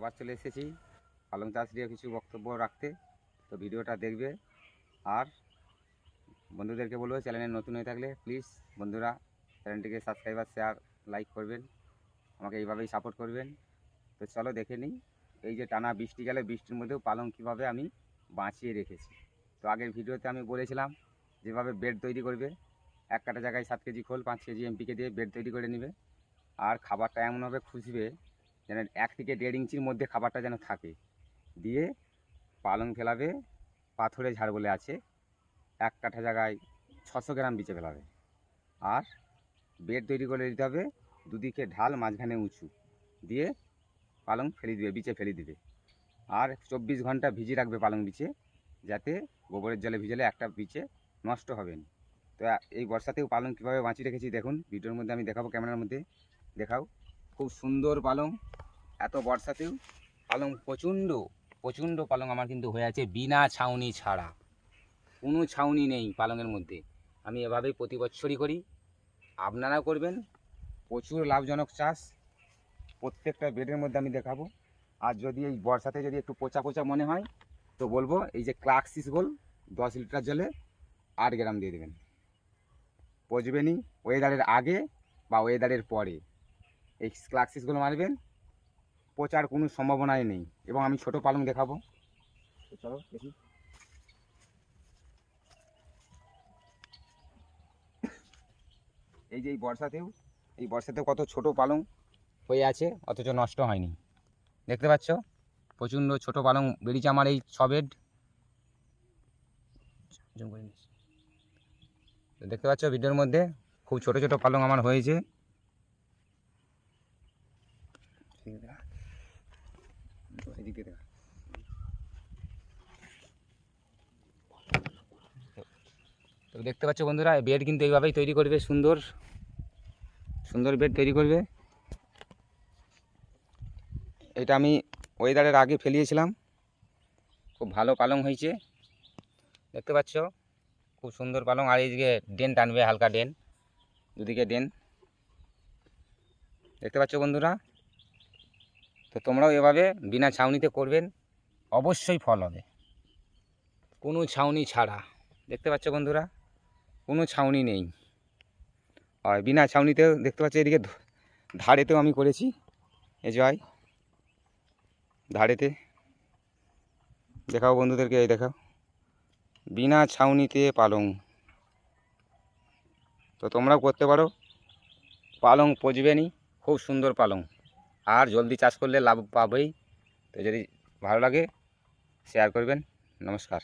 আবার চলে এসেছি পালং চাষ নিয়ে কিছু বক্তব্য রাখতে। তো ভিডিওটা দেখবে। আর বন্ধুদেরকে বলব, চ্যানেলে নতুন হয়ে থাকলে প্লিজ বন্ধুরা চ্যানেলটিকে সাবস্ক্রাইব আর শেয়ার লাইক করবেন। আমাকে এইভাবেই সাপোর্ট করবেন। তো চলো দেখে নিই, এই যে টানা বৃষ্টি গেলে বৃষ্টির মধ্যেও পালং কীভাবে আমি বাঁচিয়ে রেখেছি। তো আগের ভিডিওতে আমি বলেছিলাম, যেভাবে বেড তৈরি করবে, এক কাটা জায়গায় সাত কেজি খোল, পাঁচ কেজি এমপিকে দিয়ে বেড তৈরি করে নেবে। আর খাবারটা এমনভাবে খুঁজবে যেন এক থেকে দেড় ইঞ্চির মধ্যে খাবারটা যেন থাকে। দিয়ে পালং ফেলাবে, পাথরে ঝাড় বলে আছে, এক কাঠা জায়গায় ছশো গ্রাম বিচে ফেলাবে। আর বেড তৈরি করে দিতে হবে, দুদিকে ঢাল মাঝখানে উঁচু। দিয়ে পালং ফেলে দিবে, বিচে ফেলে দিবে। আর চব্বিশ ঘণ্টা ভিজিয়ে রাখবে পালং বিচে, যাতে গোবরের জলে ভিজালে একটা বিচে নষ্ট হবে না। তো এই বর্ষাতেও পালং কীভাবে বাঁচিয়ে রেখেছি দেখুন, ভিডিওর মধ্যে আমি দেখাবো, ক্যামেরার মধ্যে দেখাও। খুব সুন্দর পালং, এত বর্ষাতেও পালং প্রচণ্ড প্রচণ্ড পালং আমার কিন্তু হয়ে আছে বিনা ছাউনি ছাড়া। কোনো ছাউনি নেই পালংয়ের মধ্যে। আমি এভাবেই প্রতি বছরই করি। আপনারা করবেন। প্রচুর লাভজনক চাষ। প্রত্যেকটা বেডের মধ্যে আমি দেখাবো। আর যদি এই বর্ষাতে যদি একটু পচা পচা মনে হয়, তো বলব এই যে ক্লাক্সিস গোল, দশ লিটার জলে আট গ্রাম দিয়ে দেবেন। পচবেনি ওয়েদারের আগে বা ওয়েদারের পরে। এই ক্লাক্সিসগুলো মারবেন পচার কোনো সম্ভাবনাই নেই এবং আমি ছোট পালং দেখাবো। চলো এই যে এই বর্ষাতেও এই বর্ষাতেও কত ছোট পালং হয়ে আছে, অথচ নষ্ট হয়নি। দেখতে পাচ্ছ? প্রচণ্ড ছোট পালং বেরিয়েছে আমার এই সবেড তো দেখতে পাচ্ছ? ভিডিওর মধ্যে খুব ছোট ছোট পালং আমার হয়েছে এদিকে দেখা। তো দেখতে পাচ্ছ বন্ধুরা বেড কিন্তু এইভাবেই তৈরি করবে, সুন্দর সুন্দর বেড তৈরি করবে। এটা আমি ওয়েদারের আগে ফেলিয়েছিলাম, খুব ভালো পালং হয়েছে। দেখতে পাচ্ছ, খুব সুন্দর পালং, আর এইদিকে ডেন টানবে, হালকা ডেন দুদিকে ডেন দেখতে পাচ্ছ বন্ধুরা, তো তোমরাও এভাবে বিনা ছাউনিতে করবেন, অবশ্যই ফল হবে। কোনো ছাউনি ছাড়া। দেখতে পাচ্ছ বন্ধুরা কোনো ছাউনি নেই। আর বিনা ছাউনিতে দেখতে পাচ্ছি এদিকে ধারেতেও আমি করেছি। এই জয়। ধারেতে। দেখাও বন্ধুদেরকে, এই দেখাও। বিনা ছাউনিতে পালং। তো তোমরাও করতে পারো। পালং পচবেনি খুব সুন্দর পালং। আর জলদি চাষ করলে লাভ পাবেই। তো যদি ভালো লাগে শেয়ার করবেন। নমস্কার।